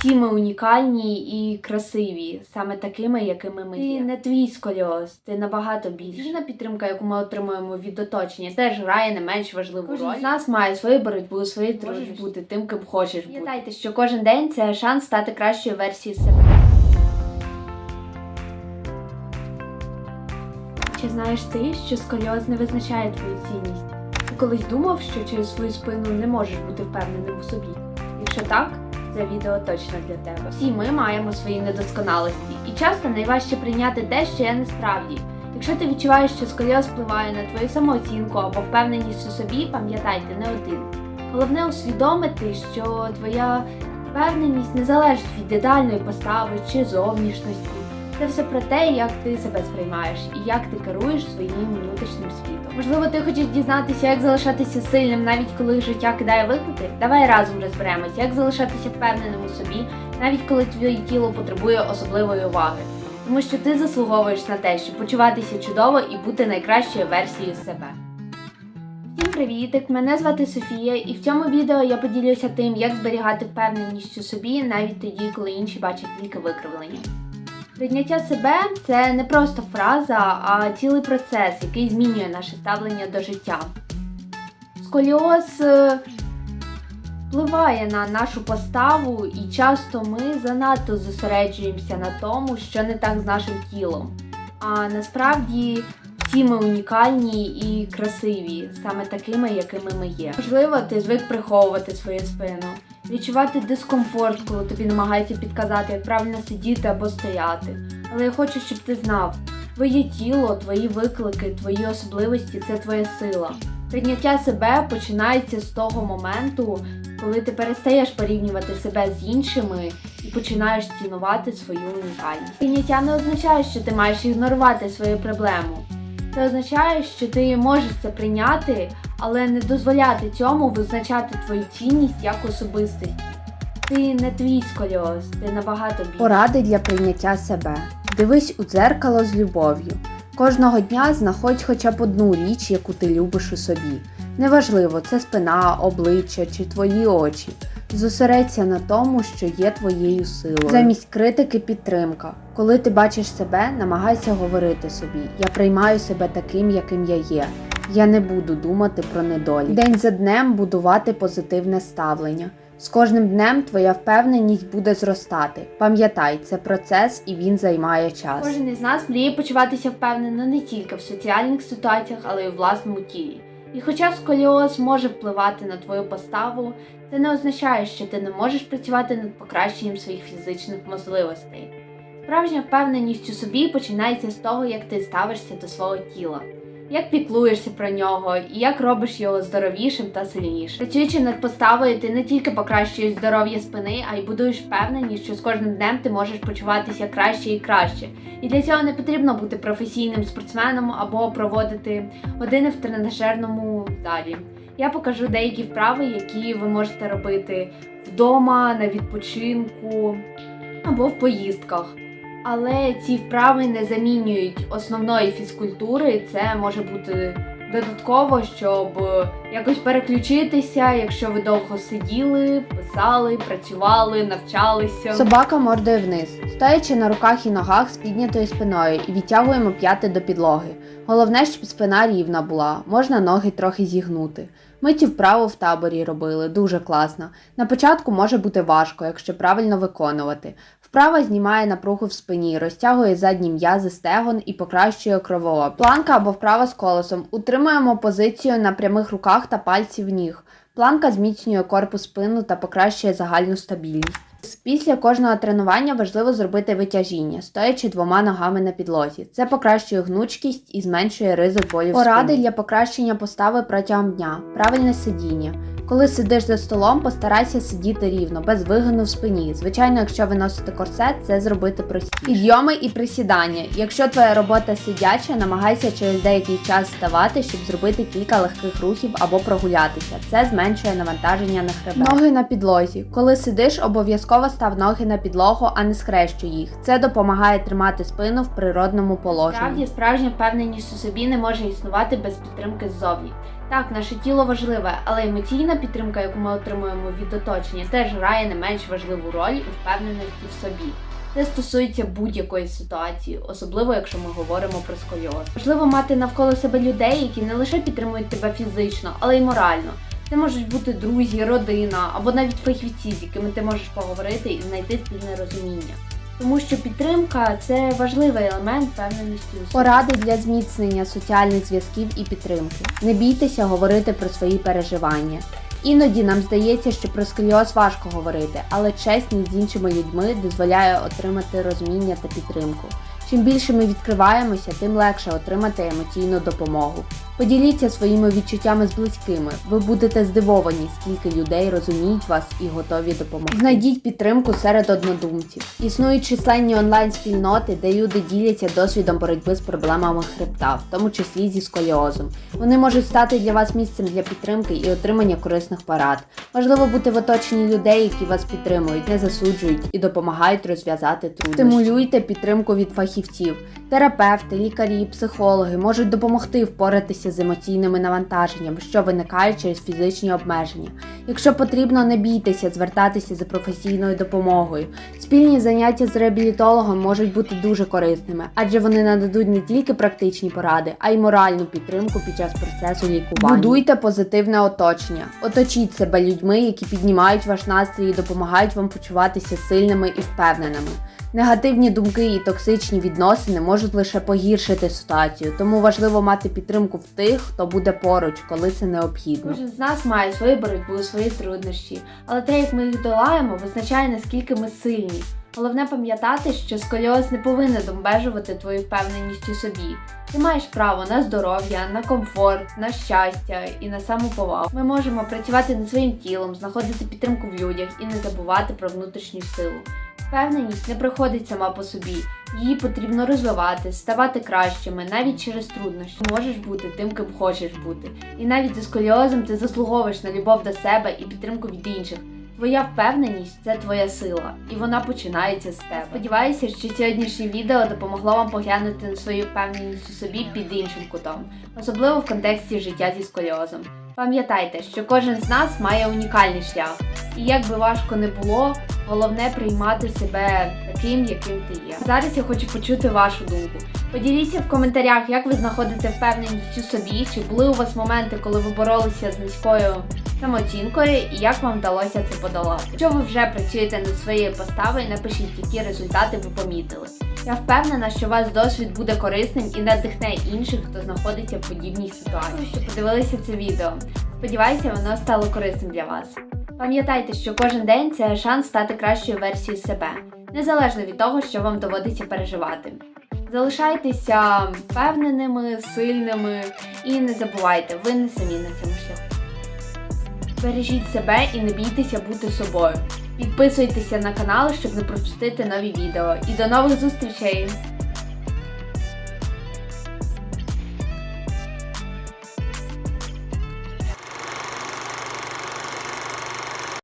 Всі ми унікальні і красиві, саме такими, якими ми є. Ти не твій сколіоз, ти набагато більше. Вільна підтримка, яку ми отримуємо від оточення, теж грає не менш важливу Кожен роль. з з нас має свою боротьбу, свої труднощі бути тим, ким хочеш бути. Пам'ятайте, що кожен день це шанс стати кращою версією себе. Чи знаєш ти, що сколіоз не визначає твою цінність? Ти колись думав, що через свою спину не можеш бути впевненим у собі? Якщо так, це відео точно для тебе. Всі ми маємо свої недосконалості, і часто найважче прийняти те, що є насправді. Якщо ти відчуваєш, що сколіоз впливає на твою самооцінку або впевненість у собі, пам'ятай, ти не один. Головне усвідомити, що твоя впевненість не залежить від ідеальної постави чи зовнішності. Це все про те, як ти себе сприймаєш і як ти керуєш своїм внутрішнім світом. Можливо, ти хочеш дізнатися, як залишатися сильним, навіть коли життя кидає виклики? Давай разом розберемось, як залишатися впевненим у собі, навіть коли твоє тіло потребує особливої уваги. Тому що ти заслуговуєш на те, щоб почуватися чудово і бути найкращою версією себе. Всім привітик! Мене звати Софія, і в цьому відео я поділюся тим, як зберігати впевненість у собі навіть тоді, коли інші бачать тільки викривлення. Прийняття себе це не просто фраза, а цілий процес, який змінює наше ставлення до життя. Сколіоз е, впливає на нашу поставу, і часто ми занадто зосереджуємося на тому, що не так з нашим тілом. А насправді всі ми унікальні і красиві, саме такими, якими ми є. Можливо, ти звик приховувати свою спину, відчувати дискомфорт, коли тобі намагаються підказати, як правильно сидіти або стояти. Але я хочу, щоб ти знав, твоє тіло, твої виклики, твої особливості це твоя сила. Прийняття себе починається з того моменту, коли ти перестаєш порівнювати себе з іншими і починаєш цінувати свою унікальність. Прийняття не означає, що ти маєш ігнорувати свою проблему. Це означає, що ти можеш це прийняти, але не дозволяти цьому визначати твою цінність як особистості. Ти не твій сколіоз, ти набагато більше. Поради для прийняття себе. Дивись у дзеркало з любов'ю. Кожного дня знаходь хоча б одну річ, яку ти любиш у собі. Неважливо, це спина, обличчя чи твої очі. Зосередься на тому, що є твоєю силою. Замість критики підтримка. Коли ти бачиш себе, намагайся говорити собі: Я приймаю себе таким, яким я є. Я не буду думати про недолі. День за днем будувати позитивне ставлення. З кожним днем твоя впевненість буде зростати. Пам'ятай, це процес і він займає час. Кожен із нас мріє почуватися впевнено не тільки в соціальних ситуаціях, але й у власному тілі. І хоча сколіоз може впливати на твою поставу, це не означає, що ти не можеш працювати над покращенням своїх фізичних можливостей. Справжня впевненість у собі починається з того, як ти ставишся до свого тіла, як піклуєшся про нього і як робиш його здоровішим та сильнішим. Працюючи над поставою, ти не тільки покращуєш здоров'я спини, а й будуєш впевненість, що з кожним днем ти можеш почуватися краще і краще. І для цього не потрібно бути професійним спортсменом або проводити години в тренажерному залі. Я покажу деякі вправи, які ви можете робити вдома, на відпочинку або в поїздках. Але ці вправи не замінюють основної фізкультури. Це може бути додатково, щоб якось переключитися, якщо ви довго сиділи, писали, працювали, навчалися. Собака мордою вниз, стоячи на руках і ногах з піднятою спиною і відтягуємо п'яти до підлоги. Головне, щоб спина рівна була, можна ноги трохи зігнути. Ми цю вправу в таборі робили, дуже класно. На початку може бути важко, якщо правильно виконувати. Вправа знімає напругу в спині, розтягує задні м'язи стегон і покращує кровообіг. Планка або вправа з колесом. Утримуємо позицію на прямих руках та пальців ніг. Планка зміцнює корпус спину та покращує загальну стабільність. Після кожного тренування важливо зробити витяжіння, стоячи двома ногами на підлозі. Це покращує гнучкість і зменшує ризик болю в Поради спині. для покращення постави протягом дня. Правильне сидіння. Коли сидиш за столом, постарайся сидіти рівно, без вигину в спині. Звичайно, якщо ви носите корсет, це зробити простіше. Підйоми і присідання. Якщо твоя робота сидяча, намагайся через деякий час вставати, щоб зробити кілька легких рухів або прогулятися. Це зменшує навантаження на хребет. Ноги на підлозі. Коли сидиш, обов'язково став ноги на підлогу, а не схрещуй їх. Це допомагає тримати спину в природному положенні. Справді, справжня впевненість у собі не може існувати без підтримки ззовні. Так, наше тіло важливе, але емоційна підтримка, яку ми отримуємо від оточення, теж грає не менш важливу роль у впевненості в собі. Це стосується будь-якої ситуації, особливо якщо ми говоримо про сколіоз. Важливо мати навколо себе людей, які не лише підтримують тебе фізично, але й морально. Це можуть бути друзі, родина або навіть фахівці, з якими ти можеш поговорити і знайти спільне розуміння. Тому що підтримка це важливий елемент впевненості. Поради для зміцнення соціальних зв'язків і підтримки. Не бійтеся говорити про свої переживання. Іноді нам здається, що про сколіоз важко говорити, але чесність з іншими людьми дозволяє отримати розуміння та підтримку. Чим більше ми відкриваємося, тим легше отримати емоційну допомогу. Поділіться своїми відчуттями з близькими. Ви будете здивовані, скільки людей розуміють вас і готові допомогти. Знайдіть підтримку серед однодумців. Існують численні онлайн-спільноти, де люди діляться досвідом боротьби з проблемами хребта, в тому числі зі сколіозом. Вони можуть стати для вас місцем для підтримки і отримання корисних порад. Важливо бути в оточенні людей, які вас підтримують, не засуджують і допомагають розв'язати труднощі. Стимулюйте підтримку від фахівців. Терапевти, лікарі, психологи можуть допомогти впоратися з емоційними навантаженням, що виникають через фізичні обмеження. Якщо потрібно, не бійтеся звертатися за професійною допомогою. Спільні заняття з реабілітологом можуть бути дуже корисними, адже вони нададуть не тільки практичні поради, а й моральну підтримку під час процесу лікування. Будуйте позитивне оточення. Оточіть себе людьми, які піднімають ваш настрій і допомагають вам почуватися сильними і впевненими. Негативні думки і токсичні відносини можуть лише погіршити ситуацію, тому важливо мати підтримку в тих, хто буде поруч, коли це необхідно. Кожен з нас має свою боротьбу, свої труднощі, але те, як ми їх долаємо, визначає наскільки ми сильні. Головне пам'ятати, що сколіоз не повинен обмежувати твою впевненість у собі. Ти маєш право на здоров'я, на комфорт, на щастя і на самоповагу. Ми можемо працювати над своїм тілом, знаходити підтримку в людях і не забувати про внутрішню силу. Впевненість не приходить сама по собі. Її потрібно розвивати, ставати кращими, навіть через труднощі. Можеш бути тим, ким хочеш бути. І навіть зі сколіозом ти заслуговуєш на любов до себе і підтримку від інших. Твоя впевненість це твоя сила, і вона починається з тебе. Сподіваюся, що сьогоднішнє відео допомогло вам поглянути на свою впевненість у собі під іншим кутом, особливо в контексті життя зі сколіозом. Пам'ятайте, що кожен з нас має унікальний шлях, і як би важко не було, головне приймати себе таким, яким ти є. Зараз я хочу почути вашу думку. Поділіться в коментарях, як ви знаходите впевненість у собі, чи були у вас моменти, коли ви боролися з низькою самооцінкою, і як вам вдалося це подолати. Якщо ви вже працюєте над своєю поставою, напишіть, які результати ви помітили. Я впевнена, що ваш досвід буде корисним і надихне інших, хто знаходиться в подібній ситуації. Що подивилися це відео. Сподіваюся, воно стало корисним для вас. Пам'ятайте, що кожен день це шанс стати кращою версією себе, незалежно від того, що вам доводиться переживати. Залишайтеся впевненими, сильними і не забувайте, ви не самі на цьому шляху. Бережіть себе і не бійтеся бути собою. Підписуйтеся на канал, щоб не пропустити нові відео. І до нових зустрічей!